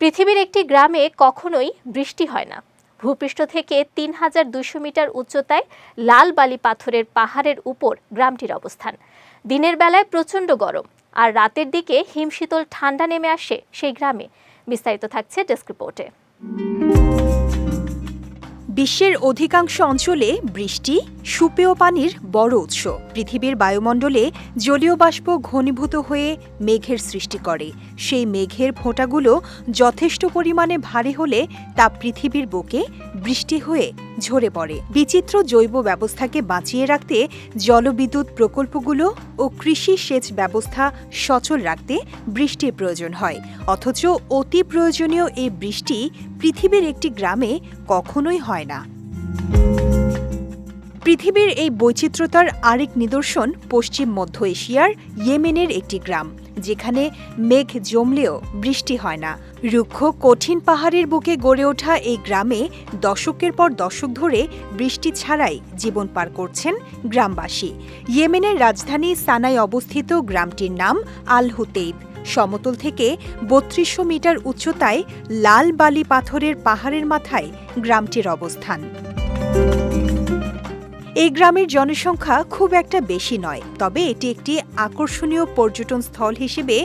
পৃথিবীর একটি গ্রামে কখনোই বৃষ্টি হয় না। ভূপৃষ্ঠ থেকে তিন হাজার দুশো মিটার উচ্চতায় লাল বালি পাথরের পাহাড়ের উপর গ্রামটির অবস্থান। দিনের বেলায় প্রচণ্ড গরম আর রাতের দিকে হিমশীতল ঠান্ডা নেমে আসে সেই গ্রামে। বিস্তারিত থাকছে ডেস্ক রিপোর্টে। বিশ্বের অধিকাংশ অঞ্চলে বৃষ্টি সুপেয় পানির বড় উৎস। পৃথিবীর বায়ুমণ্ডলে জলীয় বাষ্প ঘনীভূত হয়ে মেঘের সৃষ্টি করে। সেই মেঘের ফোঁটাগুলো যথেষ্ট পরিমাণে ভারী হলে তা পৃথিবীর বুকে বৃষ্টি হয়ে ঝরে পড়ে। বিচিত্র জৈব ব্যবস্থাকে বাঁচিয়ে রাখতে জলবিদ্যুৎ প্রকল্পগুলো ও কৃষি সেচ ব্যবস্থা সচল রাখতে বৃষ্টির প্রয়োজন হয়। অথচ অতি প্রয়োজনীয় এই বৃষ্টি পৃথিবীর একটি গ্রামে কখনোই হয় না। পৃথিবীর এই বৈচিত্র্যতার আরেক নিদর্শন পশ্চিম মধ্য এশিয়ার ইয়েমেনের একটি গ্রাম। যেখানে মেঘ জমলেও বৃষ্টি হয় না। রুক্ষ কঠিন পাহাড়ের বুকে গড়ে ওঠা এই গ্রামে দশকের পর দশক ধরে বৃষ্টি ছাড়াই জীবন পার করছেন গ্রামবাসী। ইয়েমেনের রাজধানী সানায় অবস্থিত গ্রামটির নাম আল হুতেইব সমতল থেকে বত্রিশশো মিটার উচ্চতায় লাল বালি পাথরের পাহাড়ের মাথায় গ্রামটির অবস্থান। এই গ্রামের জনসংখ্যা খুব একটা বেশি নয়, তবে এটি একটি আকর্ষণীয় পর্যটন স্থল হিসেবে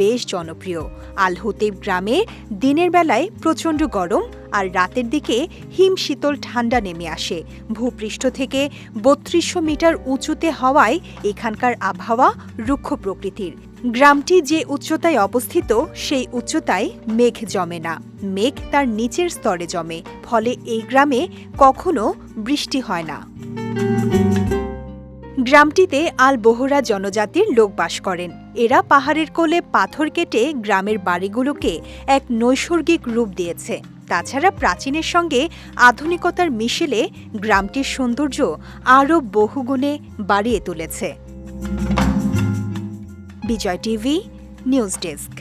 বেশ জনপ্রিয়। আলহুতেব গ্রামে দিনের বেলায় প্রচণ্ড গরম আর রাতের দিকে হিম শীতল ঠান্ডা নেমে আসে। ভূপৃষ্ঠ থেকে বত্রিশশো মিটার উঁচুতে হওয়ায় এখানকার আবহাওয়া রুক্ষ প্রকৃতির। গ্রামটি যে উচ্চতায় অবস্থিত, সেই উচ্চতায় মেঘ জমে না। মেঘ তার নিচের স্তরে জমে, ফলে এই গ্রামে কখনো বৃষ্টি হয় না। গ্রামটিতে আল বোহরা জনজাতির লোক বাস করেন। এরা পাহাড়ের কোলে পাথর কেটে গ্রামের বাড়িগুলোকে এক নৈসর্গিক রূপ দিয়েছে। তাছাড়া প্রাচীনের সঙ্গে আধুনিকতার মিশেলে গ্রামটির সৌন্দর্য আরও বহুগুণে বাড়িয়ে তুলেছে। Vijay TV, news desk.